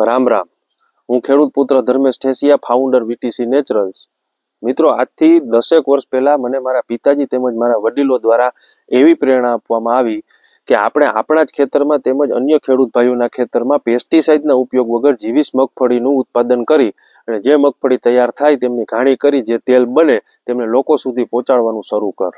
રામ રામ. હું ખેડૂત પુત્ર Dharmesh Thesiya founder VTC naturals મિત્રો, આજથી દસેક વર્ષ પહેલા મને મારા પિતાજી તેમજ મારા વડીલો દ્વારા એવી પ્રેરણા આપવામાં આવી કે આપણે આપણા જ ખેતરમાં તેમજ અન્ય ખેડૂત ભાઈઓના ખેતરમાં પેસ્ટિસાઇડના ઉપયોગ વગર જીવીસ મગફળીનું ઉત્પાદન કરી અને જે મગફળી તૈયાર થાય તેમની ઘાણી કરી, જે તેલ બને, તેમને લોકો સુધી પહોંચાડવાનું શરૂ કર.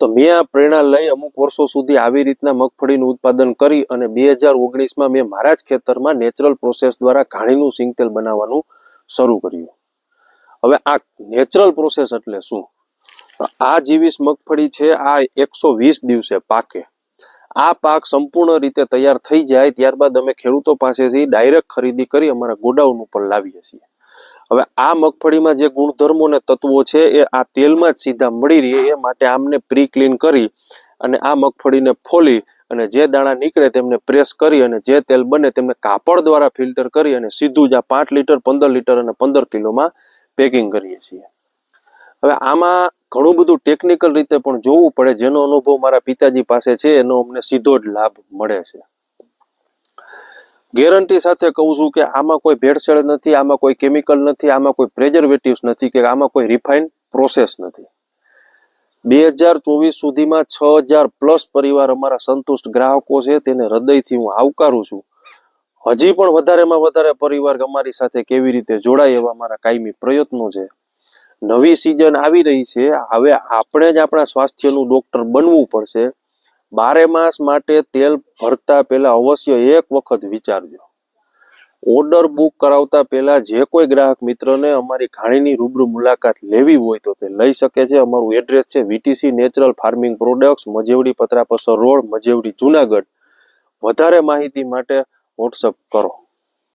તો મેં આ પ્રેરણા લઈ અમુક વર્ષો સુધી આવી રીતના મગફળીનું ઉત્પાદન કરી અને બે હજાર ઓગણીસમાં મેં મારા જ ખેતરમાં નેચરલ પ્રોસેસ દ્વારા ઘાણીનું સિંગતેલ બનાવવાનું શરૂ કર્યું. હવે આ નેચરલ પ્રોસેસ એટલે શું? આ જીવીસ મગફળી છે, આ એકસો વીસ દિવસે પાકે. આ પાક સંપૂર્ણ રીતે તૈયાર થઈ જાય, ત્યારબાદ અમે ખેડૂતો પાસેથી ડાયરેક્ટ ખરીદી કરી અમારા ગોડાઉન ઉપર લાવીએ છીએ. હવે આ મગફળીમાં જે ગુણધર્મો અને તત્વો છે, એ આ તેલમાં જ સીધા મળી રહે, એ માટે આમને પ્રી ક્લીન કરી અને આ મગફળીને ફોલી અને જે દાણા નીકળે તેમને પ્રેસ કરી અને જે તેલ બને તેમને કાપડ દ્વારા ફિલ્ટર કરી અને સીધું જ આ પાંચ લીટર, પંદર લીટર અને પંદર કિલોમાં પેકિંગ કરીએ છીએ. હવે આમાં ઘણું બધું ટેકનિકલ રીતે પણ જોવું પડે, જેનો અનુભવ મારા પિતાજી પાસે છે, એનો અમને સીધો જ લાભ મળે છે. ગેરંટી સાથે કહું છું કે આમાં કોઈ ભેળસેળ નથી, આમાં કોઈ કેમિકલ નથી, આમાં કોઈ પ્રેઝર્વેટિવ્સ નથી કે આમાં કોઈ રિફાઇન પ્રોસેસ નથી. બે હજાર ચોવીસ સુધીમાં છ હજાર પ્લસ પરિવાર અમારા સંતુષ્ટ ગ્રાહકો છે, તેને હૃદયથી હું આવકારું છું. હજી પણ વધારેમાં વધારે પરિવાર અમારી સાથે કેવી રીતે જોડાય એવા મારા કાયમી પ્રયત્નો છે. નવી સિઝન આવી રહી છે, હવે આપણે જ આપણા સ્વાસ્થ્યનું ડોક્ટર બનવું પડશે. બારે માસ માટે તેલ ભરતા પહેલા અવશ્ય એક વખત વિચારજો. ઓર્ડર બુક કરાવતા પહેલા જે કોઈ ગ્રાહક મિત્રને અમારી ઘાણીની રૂબરૂ મુલાકાત લેવી હોય તો તે લઈ શકે છે. અમારું એડ્રેસ છે VTC natural farming products, Majevadi Patrapsar road, Majevadi Junagadh. વધારે માહિતી માટે વોટ્સઅપ કરો.